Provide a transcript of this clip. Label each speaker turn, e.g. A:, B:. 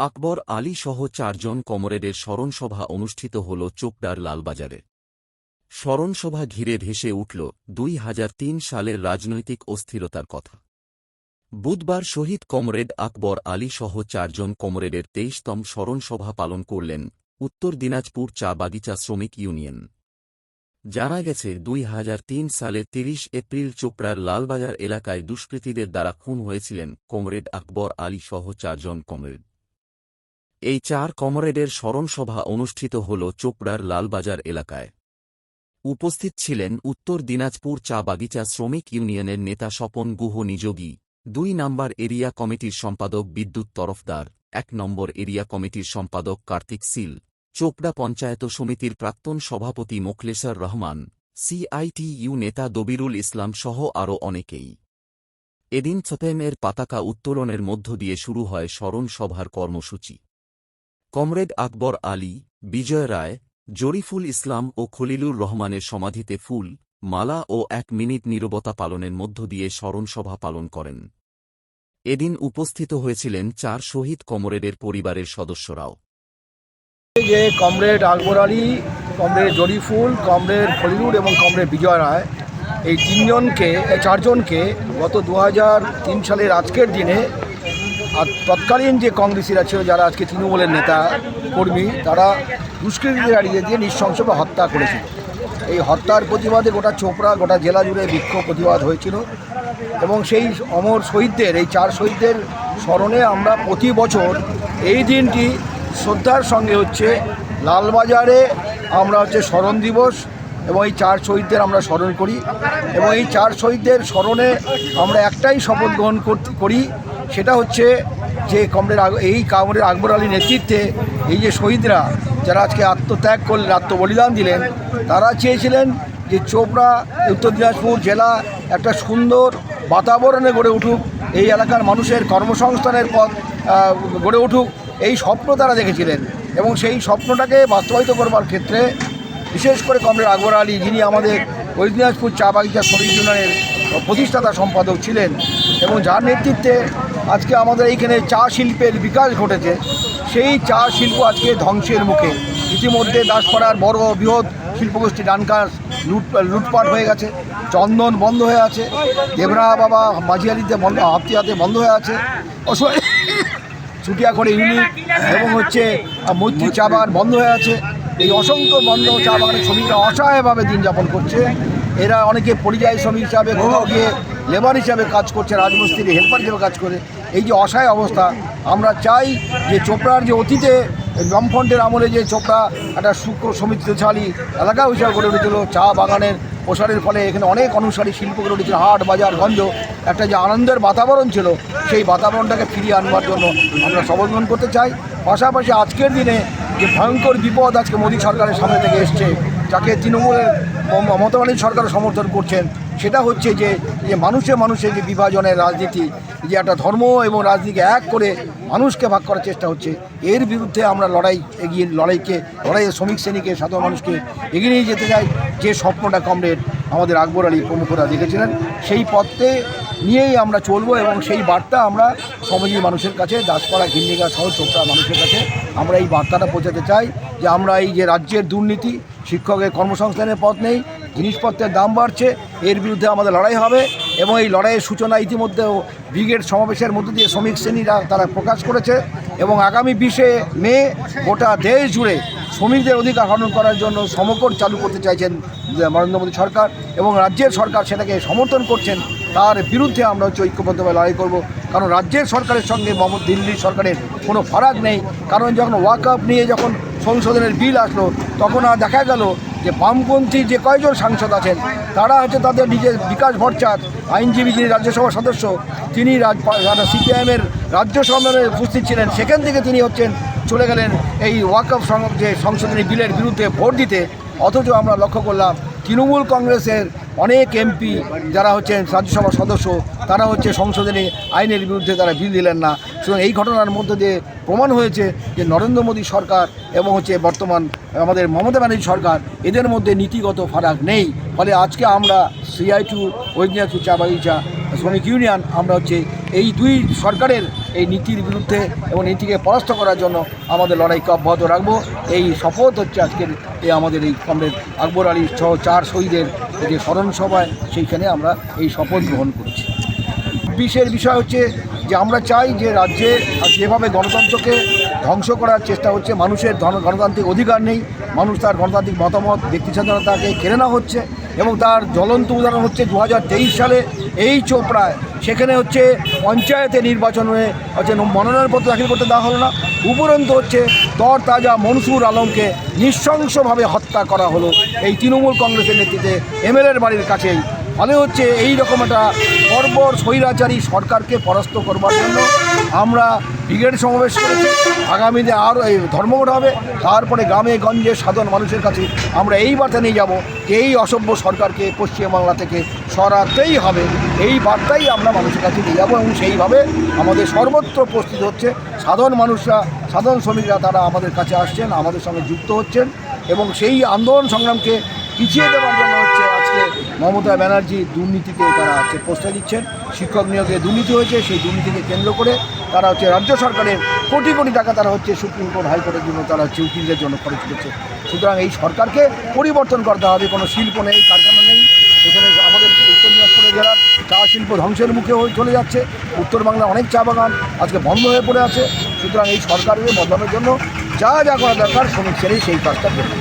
A: আকবর আলী সহ চারজন কমরেডের স্মরণসভা অনুষ্ঠিত হল চোপড়ার লালবাজারে। স্মরণসভা ঘিরে ভেসে উঠল দুই হাজার তিন সালের রাজনৈতিক অস্থিরতার কথা। বুধবার শহীদ কমরেড আকবর আলী সহ চারজন কমরেডের তেইশতম স্মরণসভা পালন করলেন উত্তর দিনাজপুর চা বাগিচা শ্রমিক ইউনিয়ন। জানা গেছে দুই হাজার তিন সালে তিরিশ এপ্রিল চোপড়ার লালবাজার এলাকায় দুষ্কৃতীদের দ্বারা খুন হয়েছিলেন কমরেড আকবর আলী সহ চারজন কমরেড। এই চার কমরেডের স্মরণসভা অনুষ্ঠিত হল চোপড়ার লালবাজার এলাকায়। উপস্থিত ছিলেন উত্তর দিনাজপুর চা বাগিচা শ্রমিক ইউনিয়নের নেতা স্বপন গুহ নিযোগী। দুই নম্বর এরিয়া কমিটির সম্পাদক বিদ্যুৎ তরফদার। এক নম্বর এরিয়া কমিটির সম্পাদক কার্তিক সিল। চোপড়া পঞ্চায়েত সমিতির প্রাক্তন সভাপতি মোখলেসার রহমান। সিআইটিইউ নেতা দবিরুল ইসলাম সহ আরও অনেকেই। এদিন ছপেমের পতাকা উত্তোলনের মধ্য দিয়ে শুরু হয় স্মরণ সভার কর্মসূচি। কমরেড আকবর আলী, বিজয় রায়, জরিফুল ইসলাম ও খলিলুর রহমানের সমাধিতে ফুল, মালা ও এক মিনিট নীরবতা পালনের মধ্য দিয়ে স্মরণসভা পালন করেন। এদিন উপস্থিত হয়েছিলেন চার শহীদ কমরেডের পরিবারের সদস্যরাও।
B: যে comrade Akbar Ali, comrade Jariful, comrade Falilur এবং কমরেড বিজয় রায়, এই তিনজনকে চারজনকে গত দু সালের আজকের দিনে আর তৎকালীন যে কংগ্রেসিরা ছিল, যারা আজকে তৃণমূলের নেতা, কর্মী, তারা দুষ্কৃতীদের এড়িয়ে দিয়ে নৃশংসভাবে হত্যা করেছিল। এই হত্যার প্রতিবাদে গোটা চোপড়া, গোটা জেলা জুড়ে বিক্ষোভ প্রতিবাদ হয়েছিল এবং সেই অমর শহীদদের, এই চার শহীদদের স্মরণে আমরা প্রতি বছর এই দিনটি শ্রদ্ধার সঙ্গে হচ্ছে লালবাজারে আমরা হচ্ছে স্মরণ দিবস এবং এই চার শহীদদের আমরা স্মরণ করি এবং এই চার শহীদদের স্মরণে আমরা একটাই শপথ গ্রহণ করি সেটা হচ্ছে যে কমরেড এই কামরের আকবর আলীর নেতৃত্বে এই যে শহীদরা, যারা আজকে আত্মত্যাগ করলেন আত্মবলিদান দিলেন, তারা চেয়েছিলেন যে চোপড়া, উত্তর দিনাজপুর জেলা একটা সুন্দর বাতাবরণে গড়ে উঠুক, এই এলাকার মানুষের কর্মসংস্থানের পথ গড়ে উঠুক, এই স্বপ্ন তারা দেখেছিলেন। এবং সেই স্বপ্নটাকে বাস্তবায়িত করবার ক্ষেত্রে বিশেষ করে কমরেড আকবর আলী, যিনি আমাদের ওই দিনাজপুর চা বাগিচা শ্রমিক প্রতিষ্ঠাতা সম্পাদক ছিলেন এবং যার নেতৃত্বে আজকে আমাদের এইখানে চা শিল্পের বিকাশ ঘটেছে। সেই চা শিল্প আজকে ধ্বংসের মুখে। ইতিমধ্যে দাসপাড়ার বড় বৃহৎ শিল্পগোষ্ঠী ডানকার লুট, লুটপাট হয়ে গেছে। চন্দন বন্ধ হয়ে আছে। দেবরা বাবা মাঝিয়ালিতে বন্ধ, হাফতিয়াতে বন্ধ হয়ে আছে। ছুটিয়া করে ইউনিট এবং হচ্ছে মৈত্রী চা বাগান বন্ধ হয়ে আছে। এই অসংখ্য বন্ধ চা বাগানের শ্রমিকরা অসহায়ভাবে দিন যাপন করছে। এরা অনেকে পরিযায়ী শ্রমিক হিসাবে কোথাও গিয়ে লেবার হিসাবে কাজ করছে, রাজমিস্ত্রি হেল্পার হিসেবে কাজ করে। এই যে অসহায় অবস্থা, আমরা চাই যে চোপড়ার যে অতীতে বামফ্রন্টের আমলে যে চোপড়া একটা শুক্র সমৃদ্ধশালী এলাকা হিসাবে গড়ে উঠেছিল, চা বাগানের প্রসারের ফলে এখানে অনেক অনুসারী শিল্প গড়ে উঠেছিল, হাট, বাজার, গঞ্জ। একটা যে আনন্দের বাতাবরণ ছিল, সেই বাতাবরণটাকে ফিরিয়ে আনবার জন্য আমরা সমর্থন করতে চাই। পাশাপাশি আজকের দিনে যে ভয়ঙ্কর বিপদ আজকে মোদী সরকারের সামনে থেকে এসছে, যাকে তৃণমূলের মমতা সরকার সমর্থন করছেন সেটা হচ্ছে যে যে মানুষে মানুষে যে বিভাজনের রাজনীতি, যে একটা ধর্ম এবং রাজনীতিকে এক করে মানুষকে ভাগ করার চেষ্টা হচ্ছে, এর বিরুদ্ধে আমরা লড়াই এগিয়ে, লড়াইকে, লড়াইয়ের শ্রমিক শ্রেণীকে, সাধারণ মানুষকে এগিয়ে নিয়ে যেতে চাই। যে স্বপ্নটা কমরেড আমাদের আকবর আলী প্রমুখরা দেখেছিলেন, সেই পথে নিয়েই আমরা চলবো এবং সেই বার্তা আমরা সমাজী মানুষের কাছে, দাসপাড়া ঘিন্নিকা সহ চোপড়া মানুষের কাছে আমরা এই বার্তাটা পৌঁছাতে চাই যে আমরা এই যে রাজ্যের দুর্নীতি, শিক্ষকের কর্মসংস্থানের পথ নেই, জিনিসপত্রের দাম বাড়ছে, এর বিরুদ্ধে আমাদের লড়াই হবে এবং এই লড়াইয়ের সূচনা ইতিমধ্যেও ব্রিগেড সমাবেশের মধ্য দিয়ে শ্রমিক শ্রেণীরা তারা প্রকাশ করেছে এবং আগামী বিশে মে গোটা দেশ জুড়ে শ্রমিকদের অধিকার হরণ করার জন্য সমকর চালু করতে চাইছেন নরেন্দ্র মোদী সরকার এবং রাজ্যের সরকার সেটাকে সমর্থন করছেন, তার বিরুদ্ধে আমরা হচ্ছে ঐক্যবদ্ধভাবে লড়াই করব। কারণ রাজ্যের সরকারের সঙ্গে মমতা দিল্লির সরকারের কোনো ফারাক নেই। কারণ যখন ওয়াক আপ নিয়ে যখন সংশোধনের বিল আসলো, তখন আর দেখা গেল যে বামপন্থী যে কয়জন সাংসদ আছেন, তারা হচ্ছে তাদের নিজের বিকাশ ভট্টাচার্য আইনজীবী যিনি রাজ্যসভার সদস্য, তিনি রাজ সিপিআইএমের রাজ্য সম্মেলনে উপস্থিত ছিলেন, সেখান থেকে তিনি হচ্ছেন চলে গেলেন এই ওয়াকআপ যে সংশোধনী বিলের বিরুদ্ধে ভোট দিতে। অথচ আমরা লক্ষ্য করলাম, তৃণমূল কংগ্রেসের অনেক এমপি যারা হচ্ছেন রাজ্যসভার সদস্য, তারা হচ্ছে সংশোধনী আইনের বিরুদ্ধে তারা বিল দিলেন না। সুতরাং এই ঘটনার মধ্যে দিয়ে প্রমাণ হয়েছে যে নরেন্দ্র মোদী সরকার এবং হচ্ছে বর্তমান আমাদের মমতা ব্যানার্জি সরকার, এদের মধ্যে নীতিগত ফারাক নেই। ফলে আজকে আমরা সিআই টু ঐদিনাথপুর চা বাগিচা, শ্রমিক ইউনিয়ন, আমরা হচ্ছে এই দুই সরকারের এই নীতির বিরুদ্ধে এবং নীতিকে পরাস্ত করার জন্য আমাদের লড়াইকে অব্যাহত রাখব। এই শপথ হচ্ছে আজকের এই আমাদের এই কমরেড আকবর আলী সহ চার শহীদের যে স্মরণ সভায় সেইখানে আমরা এই শপথ গ্রহণ করেছি। বিশের বিষয় হচ্ছে যে আমরা চাই যে রাজ্যে যেভাবে গণতন্ত্রকে ধ্বংস করার চেষ্টা হচ্ছে, মানুষের গণতান্ত্রিক অধিকার নেই মানুষ তার গণতান্ত্রিক মতামত ব্যক্তি স্বাধীনতাকে কেড়ে নেওয়া হচ্ছে এবং তার জ্বলন্ত উদাহরণ হচ্ছে দু হাজার তেইশ সালে এই চোপড়ায়। সেখানে হচ্ছে পঞ্চায়েতে নির্বাচন হচ্ছে মনোনয়নপত্র দাখিল করতে দেওয়া হলো না। উপরন্ত হচ্ছে তর তাজা মনসুর আলমকে নৃশংসভাবে হত্যা করা হলো এই তৃণমূল কংগ্রেসের নেতৃত্বে এমএলএর বাড়ির কাছেই। ফলে হচ্ছে এই রকম একটা বর্বর স্বৈরাচারী সরকারকে পরাস্ত করবার জন্য আমরা ব্রিগেড সমাবেশ করেছি। আগামীতে আরও এই ধর্মঘট হবে। তারপরে গ্রামে, গঞ্জে সাধারণ মানুষের কাছে আমরা এই বার্তা নিয়ে যাব যে এই অসভ্য সরকারকে পশ্চিমবাংলা থেকে সরাতেই হবে। এই বার্তাই আমরা মানুষের কাছে নিয়ে যাব এবং সেইভাবে আমাদের সর্বত্র প্রস্তুত হচ্ছে সাধারণ মানুষরা, সাধারণ শ্রমিকরা তারা আমাদের কাছে আসছেন, আমাদের সঙ্গে যুক্ত হচ্ছেন এবং সেই আন্দোলন সংগ্রামকে পিছিয়ে দেওয়ার জন্য হচ্ছে মমতা ব্যানার্জি দুর্নীতিতে তারা হচ্ছে প্রশ্রয় দিচ্ছেন, শিক্ষক নিয়োগে দুর্নীতি হয়েছে, সেই দুর্নীতিকে কেন্দ্র করে তারা হচ্ছে রাজ্য সরকারের কোটি কোটি টাকা তারা হচ্ছে সুপ্রিম কোর্ট, হাইকোর্টের জন্য তারা হচ্ছে উকিলদের জন্য খরচ করছে। সুতরাং এই সরকারকে পরিবর্তন করতে হবে, কোনো শিল্প নেই, কারখানা নেই। এখানে আমাদের উত্তর দিনাজপুর জেলার চা শিল্প ধ্বংসের মুখে হয়ে চলে যাচ্ছে। উত্তর বাংলায় অনেক চা বাগান আজকে বন্ধ হয়ে পড়ে আছে। সুতরাং এই সরকারের বদলানোর জন্য যা যা করা দরকার শ্রেণি সেই কাজটা করবে।